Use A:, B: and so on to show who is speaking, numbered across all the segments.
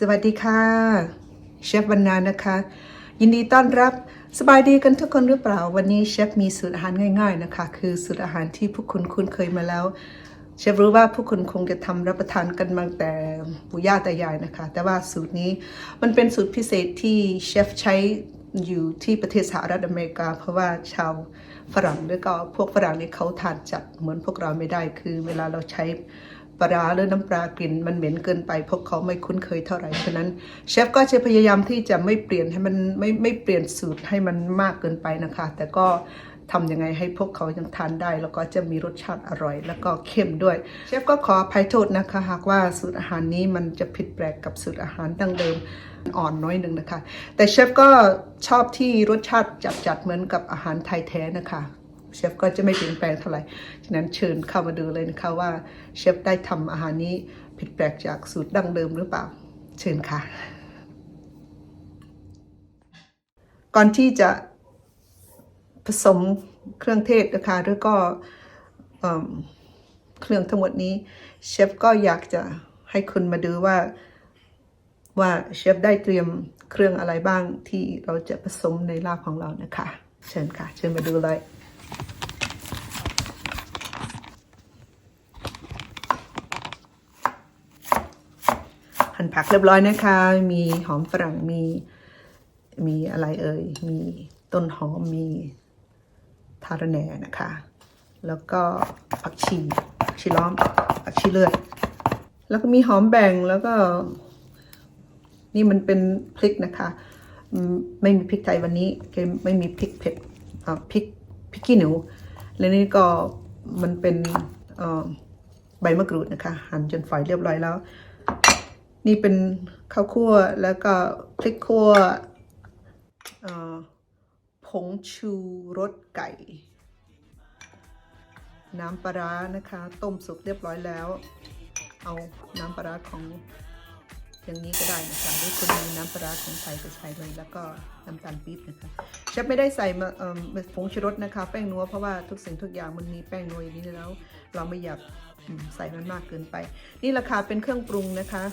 A: สวัสดีค่ะ เชฟบรรณานะคะ ยินดีต้อนรับสบายดีกันทุกคนหรือเปล่า วันนี้เชฟมีสูตรอาหารง่าย ๆนะคะ คือสูตรอาหารที่พวกคุณคุ้นเคยมาแล้ว เชฟรู้ว่าพวกคุณคงจะทำรับประทานกันมาแต่ปู่ย่าตายายนะคะ แต่ว่าสูตรนี้มันเป็นสูตรพิเศษที่เชฟใช้อยู่ที่ประเทศสหรัฐอเมริกา เพราะว่าชาวฝรั่งหรือก็พวกฝรั่งนี่เขาทานจัดเหมือนพวกเราไม่ได้คือเวลาเราใช้ ปลาหรือน้ำปลากลิ่นมันเหม็นเกินไปพวกเขาไม่คุ้นเคยเท่าไหร่ฉะนั้นเชฟก็จะพยายามที่จะไม่เปลี่ยนให้มันไม่ไม่เปลี่ยนสูตรให้มันมากเกินไปนะคะ แต่ก็ทำยังไงให้พวกเขายังทานได้ แล้วก็จะมีรสชาติอร่อย แล้วก็เข้มด้วยเชฟก็ขออภัยโทษนะคะ หากว่าสูตรอาหารนี้มันจะผิดแปลกกับสูตรอาหารดั้งเดิมอ่อนน้อยหนึ่งนะคะ แต่เชฟก็ชอบที่รสชาติจัดๆเหมือนกับอาหารไทยแท้นะคะ เชฟก็จะไม่เปลี่ยนแปลงเท่าไหร่ ฉะนั้นเชิญเข้ามาดูเลยนะคะว่าเชฟได้ทำอาหารนี้ผิดแปลกจากสูตรดั้งเดิมหรือเปล่า เชิญค่ะ ก่อนที่จะผสมเครื่องเทศนะคะแล้วก็เครื่องทั้งหมดนี้เชฟก็อยากจะให้คุณมาดูว่าว่าเชฟได้เตรียมเครื่องอะไรบ้างที่เราจะผสมในลาบของเรานะคะ เชิญค่ะ เชิญมาดูเลย หั่นผักเรียบร้อยนะคะ มีหอมฝรั่ง มี มีอะไรเอ่ย มีต้นหอม มีทาระแหน่นะคะ แล้วก็ผักชีผักชีล้อมผักชีเลือด แล้วก็มีหอมแบ่ง แล้วก็ นี่มันเป็นพริกนะคะ ไม่มีพริกไทยวันนี้เกมไม่มีพริกเผ็ดอ่าพริกพริกขี้หนู และนี่ก็มันเป็นอ่อใบมะกรูดนะคะ หั่นจนฝอยเรียบร้อยแล้ว นี่เป็นข้าวคั่วแล้วก็พริกคั่วผงชูรสไก่ น้ำปลาร้านะคะ ต้มสุกเรียบร้อยแล้ว เอาน้ำปลาร้าของอย่างนี้ก็ได้นะคะหรือคุณมีน้ำปลาร้าของไทยก็ใช้เลยแล้วก็น้ำตาลปี๊บนะคะเชฟไม่ได้ใส่มาผงชูรสนะคะ แป้งนัวเพราะว่าทุกสิ่งทุกอย่างมันมีแป้งนัวอย่างนี้แล้ว เราไม่อยากใส่มันมากเกินไป นี่ราคาเป็นเครื่องปรุงนะคะ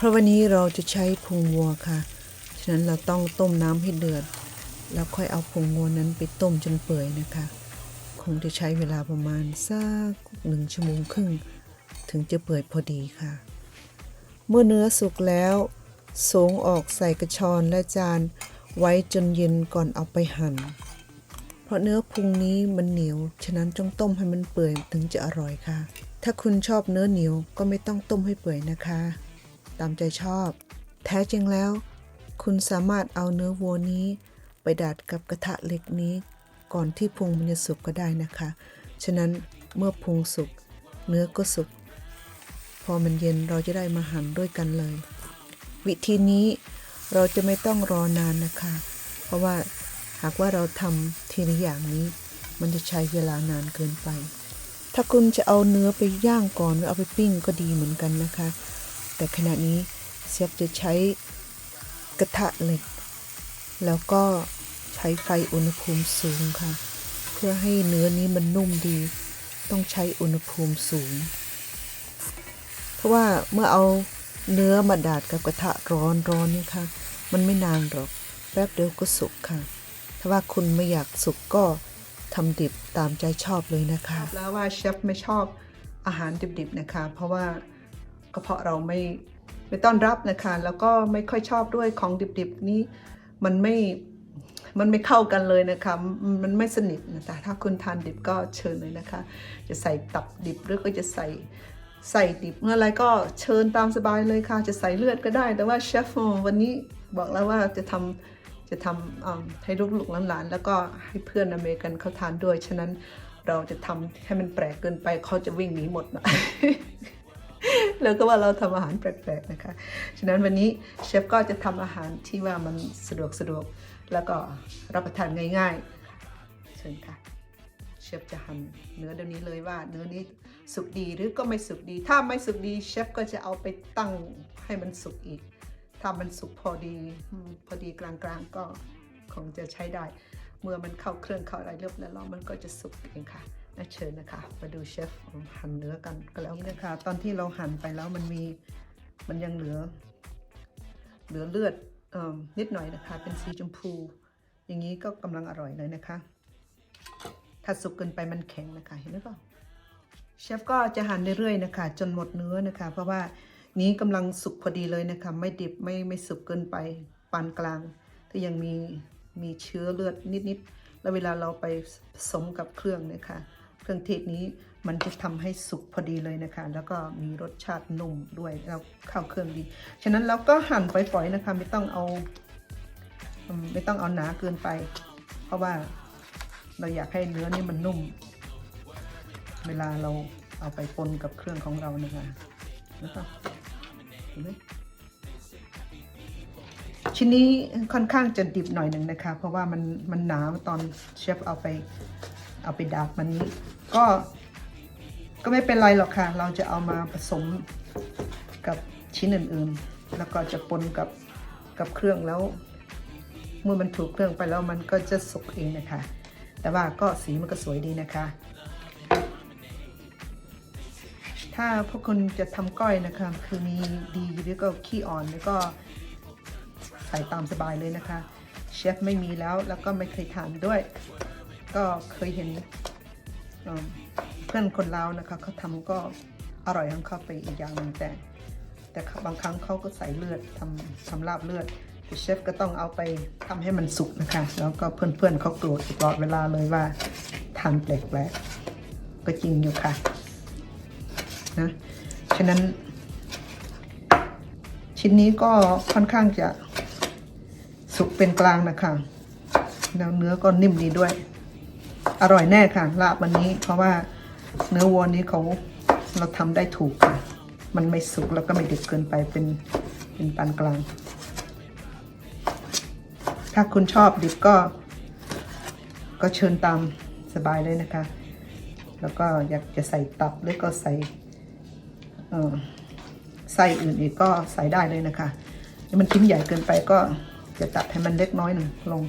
A: เพราะวันนี้เราจะใช้พุงวัวค่ะ ฉะนั้นเราต้องต้มน้ำให้เดือด แล้วค่อยเอาพุงวัวนั้นไปต้มจนเปื่อยนะคะ คงจะใช้เวลาประมาณสักหนึ่งชั่วโมงครึ่ง ถึงจะเปื่อยพอดีค่ะ เมื่อเนื้อสุกแล้วสงออกใส่กระชอนและจานไว้จนเย็นก่อนเอาไปหั่น เพราะเนื้อพุงนี้มันเหนียว ฉะนั้นจงต้มให้มันเปื่อยถึงจะอร่อยค่ะ ถ้าคุณชอบเนื้อเหนียวก็ไม่ต้องต้มให้เปื่อยนะคะ ตามใจชอบ แท้จริงแล้ว คุณสามารถเอาเนื้อวัวนี้ ไปดัดกับกระทะเหล็กนี้ ก่อนที่พุงมันจะสุกก็ได้นะคะ ฉะนั้นเมื่อพุงสุกเนื้อก็สุกพอมันเย็นเราจะได้มาหั่นด้วยกันเลย วิธีนี้เราจะไม่ต้องรอนานนะคะ เพราะว่าหากว่าเราทำทีละอย่างนี้ มันจะใช้เวลานานเกินไป ถ้าคุณจะเอาเนื้อไปย่างก่อนหรือเอาไปปิ้งก็ดีเหมือนกันนะคะ แต่ขณะนี้เชฟจะใช้กระทะเหล็ก แล้วก็ใช้ไฟอุณหภูมิสูงค่ะ เพื่อให้เนื้อนี้มันนุ่มดี ต้องใช้อุณหภูมิสูง เพราะว่าเมื่อเอาเนื้อมาดาดกับกระทะร้อนร้อนนี่ค่ะ มันไม่นานหรอกแป๊บเดียวก็สุกค่ะ ถ้าว่าคุณไม่อยากสุกก็ทำดิบตามใจชอบเลยนะคะ แล้วว่าเชฟไม่ชอบอาหารดิบๆนะคะ เพราะว่า กระเพาะเราไม่ไม่ต้อนรับนะคะ แล้วก็ไม่ค่อยชอบด้วยของดิบๆนี้มันไม่มันไม่เข้ากันเลยนะคะ มันไม่สนิทนะแต่ถ้าคุณทานดิบก็เชิญเลยนะคะ จะใส่ตับดิบหรือก็จะใส่ใส่ดิบเมื่อไรก็เชิญตามสบายเลยค่ะ จะใส่เลือดก็ได้ แต่ว่าเชฟวันนี้บอกแล้วว่าจะทำจะทำให้ลูกๆหลานๆแล้วก็ให้เพื่อนอเมริกันเขาทานด้วย ฉะนั้นเราจะทำให้มันแปลกเกินไปเขาจะวิ่งหนีหมดนะ แล้วก็ว่าเราทำอาหารแปลกๆนะคะ ฉะนั้นวันนี้เชฟก็จะทำอาหารที่ว่ามันสะดวกสะดวก แล้วก็รับประทานง่ายๆ เชิญค่ะ เชฟจะหั่นเนื้อเดี๋ยวนี้เลยว่า เนื้อนี้สุกดีหรือก็ไม่สุกดี ถ้าไม่สุกดีเชฟก็จะเอาไปตั้งให้มันสุกอีก ถ้ามันสุกพอดีพอดีกลางๆก็คงจะใช้ได้ เมื่อมันเข้าเครื่องเข้าอะไรเรียบร้อยแล้วมันก็จะสุกเองค่ะ เชิญนะคะมาดูเชฟหั่นเนื้อกันก็แล้วนี่นะคะตอนที่เราหั่นไปแล้วมันมีมันยังเหลือ เหลือเลือดอนิดหน่อยนะคะ เป็นสีชมพู อย่างนี้ก็กำลังอร่อยเลยนะคะ ถ้าสุกเกินไปมันแข็งนะคะเห็นหรือเปล่าเชฟก็จะหั่นเรื่อยๆนะคะ จนหมดเนื้อนะคะ เพราะว่านี้กำลังสุกพอดีเลยนะคะ ไม่ดิบไม่ไม่สุกเกินไปปานกลางถ้ายังมีมีเชื้อเลือดนิดๆแล้วเวลาเราไปผสมกับเครื่องนะคะ เครื่องเทศนี้มันจะทำให้สุกพอดีเลยนะคะ แล้วก็มีรสชาตินุ่มด้วยแล้วเข้าเครื่องดี ฉะนั้นเราก็หั่นฝอยๆนะคะ ไม่ต้องเอา ไม่ต้องเอาหนาเกินไป เพราะว่าเราอยากให้เนื้อนี่มันนุ่ม เวลาเราเอาไปปนกับเครื่องของเรานะคะแล้วก็เห็นไหมชิ้นนี้ค่อนข้างจะดิบหน่อยหนึ่งนะคะ เพราะว่ามันมันหนาตอนเชฟเอาไปเอาไปดาบมันนี้ ก็ก็ไม่เป็นไรหรอกค่ะ เราจะเอามาผสมกับชิ้นอื่นๆ แล้วก็จะปนกับกับเครื่องแล้ว เมื่อมันถูกเครื่องไปแล้วมันก็จะสุกเองนะคะ แต่ว่าก็สีมันก็สวยดีนะคะ ถ้าพวกคุณจะทำก้อยนะคะ คือมีดีแล้วก็ขี้อ่อนแล้วก็ใส่ตามสบายเลยนะคะ เชฟไม่มีแล้วแล้วก็ไม่เคยทานด้วย ก็เคยเห็น เพื่อนคนลาวนะคะเขาทำก็อร่อยของเขาไปอีกอย่างนึงแต่ แต่บางครั้งเขาก็ใส่เลือดทำทำลาบเลือดเชฟก็ต้องเอาไปทำให้มันสุกนะคะ แล้วก็เพื่อนๆเขาโกรธตลอดเวลาเลยว่าทานแปลกๆก็จริงอยู่ค่ะนะฉะนั้น ชิ้นนี้ก็ค่อนข้างจะสุกเป็นกลางนะคะแล้วเนื้อก็นิ่มดีด้วย อร่อยแน่ค่ะ ลาบวันนี้ เพราะว่าเนื้อวัวนี้เขาเราทำได้ถูกค่ะ มันไม่สุกแล้วก็ไม่ดิบเกินไปเป็นเป็นปานกลาง ถ้าคุณชอบดิบก็ ก็เชิญตามสบายเลยนะคะ แล้วก็อยากจะใส่ตับหรือก็ใส่เอ่อไส้อื่นอีกก็ใส่ได้เลยนะคะ มันชิ้นใหญ่เกินไปก็จะตัดให้มันเล็กน้อยหนึ่งลง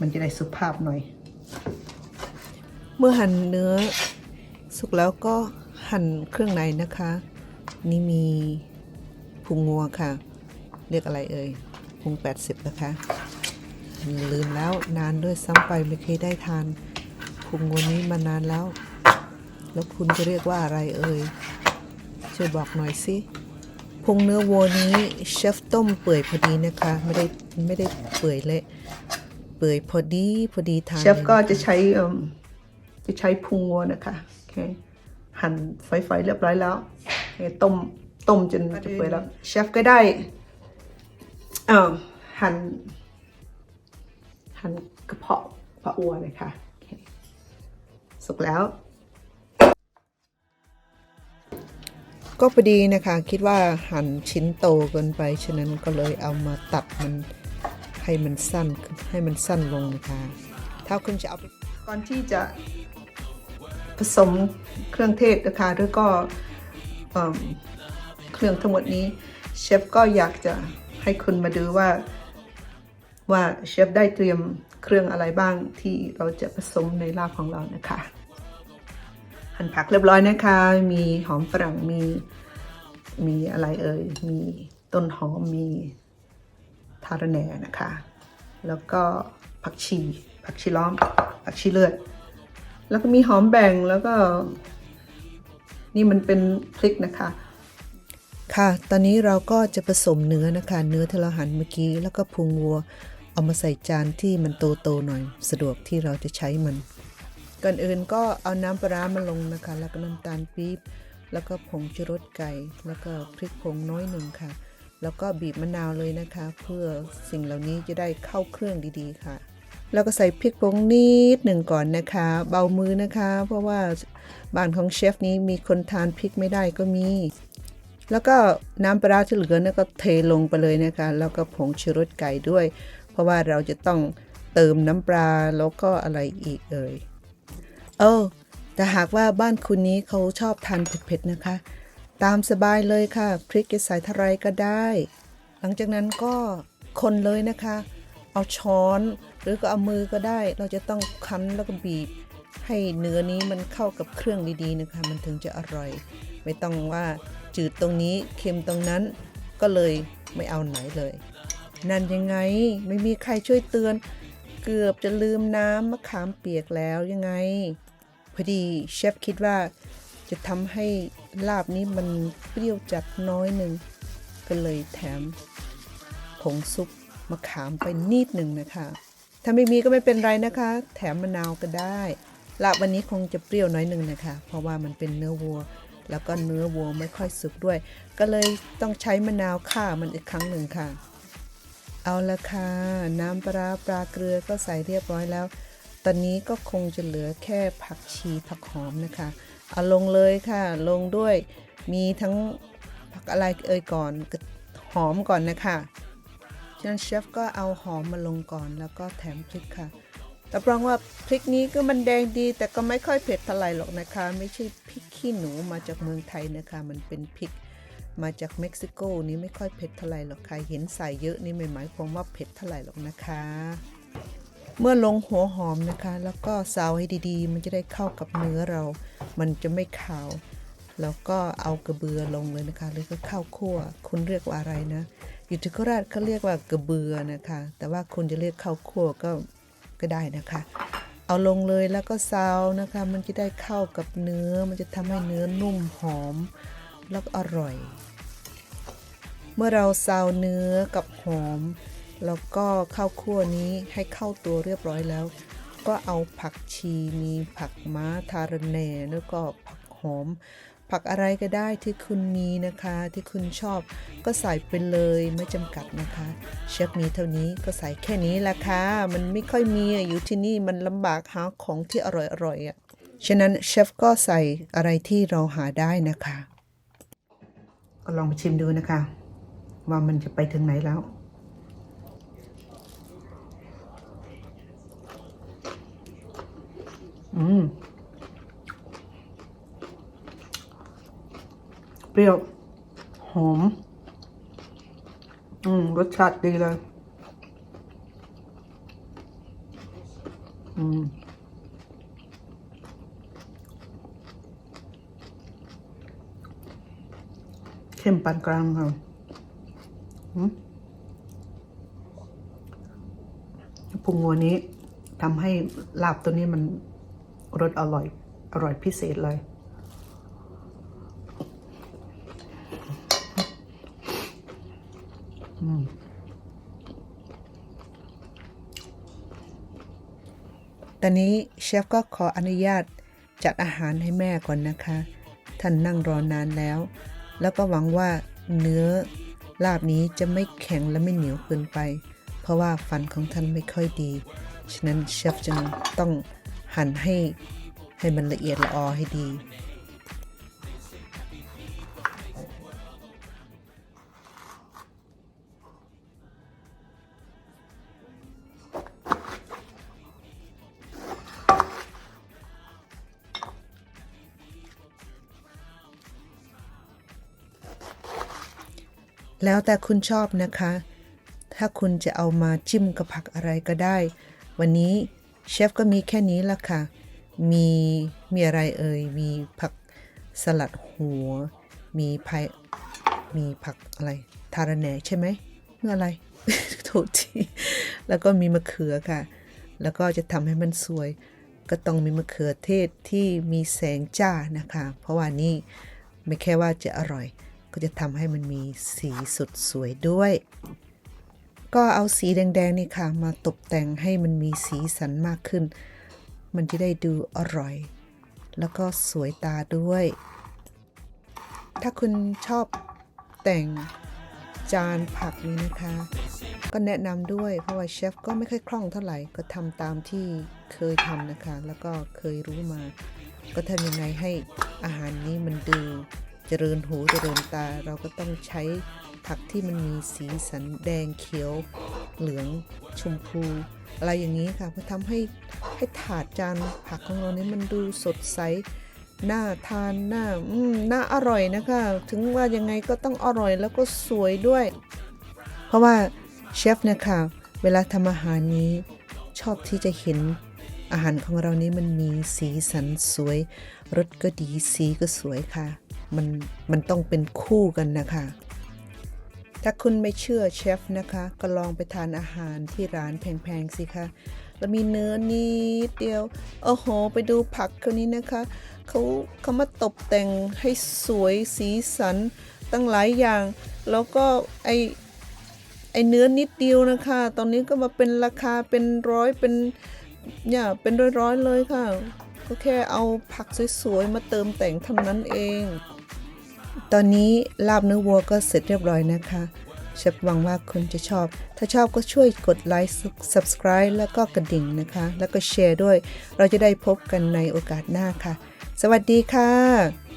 A: มันจะได้สุภาพหน่อย เมื่อหั่นเนื้อ สุกแล้วก็หั่นเครื่องในนะคะ นี่มีพุงงัวค่ะ เรียกอะไรเอ่ยพุง80 นะคะ ลืมแล้วนานด้วยซ้ำไปไม่เคยได้ทานพุงงัวนี้มานานแล้ว แล้วคุณจะเรียกว่าอะไรเอ่ยช่วยบอกหน่อยสิพุงเนื้อวัวนี้เชฟต้มเปื่อยพอดีนะคะ ไม่ได้ไม่ได้เปื่อยเละ เปื่อยพอดีพอดีทานเชฟก็จะใช้เอิ่มจะใช้พุงวัวนะคะโอเคหั่นฝอยๆเรียบร้อยแล้วโอเคต้มต้มจนจะเปื่อยแล้วเชฟก็ได้เอ่อหั่นหั่นกระเพาะปลาอัวเลยค่ะโอเคสุกแล้ว ก็พอดีนะคะ คิดว่าหั่นชิ้นโตเกินไป ฉะนั้นก็เลยเอามาตัดมัน ให้มันสั้นให้มันสั้นลงนะคะถ้าคุณจะเอาไปก่อนที่จะผสมเครื่องเทศนะคะหรือก็เอิ่มเครื่องทั้งหมดนี้เชฟก็อยากจะให้คุณมาดูว่าว่าเชฟได้เตรียมเครื่องอะไรบ้างที่เราจะผสมในลาบของเรานะคะ หั่นผักเรียบร้อยนะคะ มีหอมฝรั่งมีมีอะไรเอ่ยมีต้นหอมมี ทาระแหน่นะคะ แล้วก็ผักชีผักชีล้อมผักชีเลือด แล้วก็มีหอมแบ่งแล้วก็ นี่มันเป็นพริกนะคะ ค่ะ ตอนนี้เราก็จะผสมเนื้อนะคะ เนื้อที่เราหั่นเมื่อกี้ แล้วก็พุงวัว เอามาใส่จานที่มันโตๆหน่อย สะดวกที่เราจะใช้มันก่อนอื่นก็เอาน้ำปลาร้ามาลงนะคะ แล้วก็น้ำตาลปี๊บ แล้วก็ผงชูรสไก่ แล้วก็พริกผงน้อยหนึ่งค่ะ แล้วก็บีบมะนาวเลยนะคะ เพื่อสิ่งเหล่านี้จะได้เข้าเครื่องดีๆค่ะ แล้วก็ใส่พริกผงนิดหนึ่งก่อนนะคะ เบามือนะคะ เพราะว่าบ้านของเชฟนี้มีคนทานพริกไม่ได้ก็มี แล้วก็น้ำปลาที่เหลือเนี่ยก็เทลงไปเลยนะคะ แล้วก็ผงชูรสไก่ด้วย เพราะว่าเราจะต้องเติมน้ำปลาแล้วก็อะไรอีกเอ่ยเออแต่หากว่าบ้านคุณนี้เขาชอบทานเผ็ดๆนะคะ ตามสบายเลยค่ะพริกจะใส่เท่าไรก็ได้ หลังจากนั้นก็คนเลยนะคะ เอาช้อนหรือก็เอามือก็ได้ เราจะต้องคั้นแล้วก็บีบ ให้เนื้อนี้มันเข้ากับเครื่องดีๆนะคะ มันถึงจะอร่อย ไม่ต้องว่าจืดตรงนี้เค็มตรงนั้นก็เลยไม่เอาไหนเลย นั่นยังไงไม่มีใครช่วยเตือน เกือบจะลืมน้ำมะขามเปียกแล้วยังไง พอดีเชฟคิดว่าจะทำให้ ลาบนี้มันเปรี้ยวจัดน้อยหนึ่งก็เลยแถมผงซุปมะขามไปนิดหนึ่งนะคะ ถ้าไม่มีก็ไม่เป็นไรนะคะ แถมมะนาวก็ได้ลาบวันนี้คงจะเปรี้ยวน้อยหนึ่งนะคะ เพราะว่ามันเป็นเนื้อวัว แล้วก็เนื้อวัวไม่ค่อยสุกด้วย ก็เลยต้องใช้มะนาวฆ่ามันอีกครั้งหนึ่งค่ะ เอาละค่ะ น้ำปลาปลาเกลือก็ใส่เรียบร้อยแล้ว ตอนนี้ก็คงจะเหลือแค่ผักชีผักหอมนะคะ เอาลงเลยค่ะ ลงด้วยมีทั้งผักอะไรเอ่ยก่อนหอมก่อนนะคะฉะนั้นเชฟก็เอาหอมมาลงก่อนแล้วก็แถมพริกค่ะรับรองว่าพริกนี้ก็มันแดงดี แต่ก็ไม่ค่อยเผ็ดเท่าไหร่หรอกนะคะ ไม่ใช่พริกขี้หนูมาจากเมืองไทยนะคะ มันเป็นพริกมาจากเม็กซิโกนี่ไม่ค่อยเผ็ดเท่าไหร่หรอกค่ะเห็นใส่เยอะนี่ไม่หมายความว่าเผ็ดเท่าไหร่หรอกนะคะ เมื่อลงหัวหอมนะคะ แล้วก็ซาวให้ดีๆ มันจะได้เข้ากับเนื้อเรา มันจะไม่ขาว แล้วก็เอากระเบือลงเลยนะคะ หรือก็ข้าวคั่ว คุณเรียกว่าอะไรนะ อยู่ที่โคราชเขาเรียกว่ากระเบือนะคะ แต่ว่าคุณจะเรียกข้าวคั่วก็ก็ได้นะคะ เอาลงเลยแล้วก็ซาวนะคะ มันจะได้เข้ากับเนื้อ มันจะทำให้เนื้อนุ่มหอม แล้วก็อร่อย เมื่อเราซาวเนื้อกับหอม แล้วก็ข้าวคั่วนี้ให้เข้าตัวเรียบร้อยแล้ว ก็เอาผักชีมีผักม้าทาระแหน่แล้วก็ผักหอม ผักอะไรก็ได้ที่คุณมีนะคะที่คุณชอบก็ใส่ไปเลยไม่จำกัดนะคะเชฟมีเท่านี้ก็ใส่แค่นี้ละค่ะมันไม่ค่อยมีอะอยู่ที่นี่มันลำบากหาของที่อร่อยๆอะฉะนั้นเชฟก็ใส่อะไรที่เราหาได้นะคะ ก็ลองไปชิมดูนะคะ ว่ามันจะไปถึงไหนแล้ว อืม เปรี้ยว หอม อืม รสชาติดีเลย อืมเข้มปานกลางค่ะปรุงวัวนี้ทำให้ลาบตัวนี้มัน รสอร่อย อร่อยพิเศษเลยตอนนี้เชฟก็ขออนุญาตจัดอาหารให้แม่ก่อนนะคะ ท่านนั่งรอนานแล้ว แล้วก็หวังว่าเนื้อลาบนี้จะไม่แข็งและไม่เหนียวเกินไป เพราะว่าฟันของท่านไม่ค่อยดี ฉะนั้นเชฟจึงต้อง หั่นให้ให้มันละเอียดละออให้ดี แล้วแต่คุณชอบนะคะ ถ้าคุณจะเอามาจิ้มกับผักอะไรก็ได้ วันนี้ เชฟก็มีแค่นี้ละค่ะ มีมีอะไรเอ่ย มีผักสลัดหัว มีพายมีผักอะไร ทาราแหน่ใช่ไหมเมื่ออะไรโทษทีแล้วก็มีมะเขือค่ะ แล้วก็จะทำให้มันสวย ก็ต้องมีมะเขือเทศที่มีแสงจ้านะคะ เพราะว่านี่ไม่แค่ว่าจะอร่อย ก็จะทำให้มันมีสีสดสวยด้วย ก็เอาสีแดงๆนี่ค่ะ มาตกแต่งให้มันมีสีสันมากขึ้น มันจะได้ดูอร่อย แล้วก็สวยตาด้วย ถ้าคุณชอบแต่งจานผักนี้นะคะ ก็แนะนำด้วยเพราะว่าเชฟก็ไม่ค่อยคล่องเท่าไหร่ ก็ทำตามที่เคยทำนะคะ แล้วก็เคยรู้มา ก็ทำยังไงให้อาหารนี้มันดูเจริญหูเจริญตา เราก็ต้องใช้ ผักที่มันมีสีสันแดงเขียว เหลืองชมพู อะไรอย่างนี้ค่ะเพื่อทำให้ให้ถาดจานผักของเราเนี้มันดูสดใสน่าทานน่าอืมน่าอร่อยนะคะ ถึงว่ายังไงก็ต้องอร่อยแล้วก็สวยด้วย เพราะว่าเชฟเนะคะเวลาทำอาหารนี้ชอบที่จะเห็นอาหารของเรานี้มันมีสีสันสวยรสก็ดีสีก็สวยค่ะ มันมันต้องเป็นคู่กันนะคะ ถ้าคุณไม่เชื่อเชฟนะคะ ก็ลองไปทานอาหารที่ร้านแพงๆสิคะแล้วมีเนื้อนิดเดียว โอ้โห ไปดูผักเขานี้นะคะ เขาเขามาตกแต่งให้สวยสีสันตั้งหลายอย่าง แล้วก็ไอไอเนื้อนิดเดียวนะคะ ตอนนี้ก็มาเป็นราคาเป็นร้อยเป็นเนี่ยเป็นร้อยๆเลยค่ะ ก็แค่เอาผักสวยๆ มาเติมแต่งเท่านั้นเอง ตอนนี้ลาบเนื้อวัวก็เสร็จเรียบร้อยนะคะเชฟหวังว่าคุณจะชอบ ถ้าชอบก็ช่วยกดไลค์ subscribe แล้วก็กระดิ่งนะคะ แล้วก็แชร์ด้วย เราจะได้พบกันในโอกาสหน้าค่ะ สวัสดีค่ะ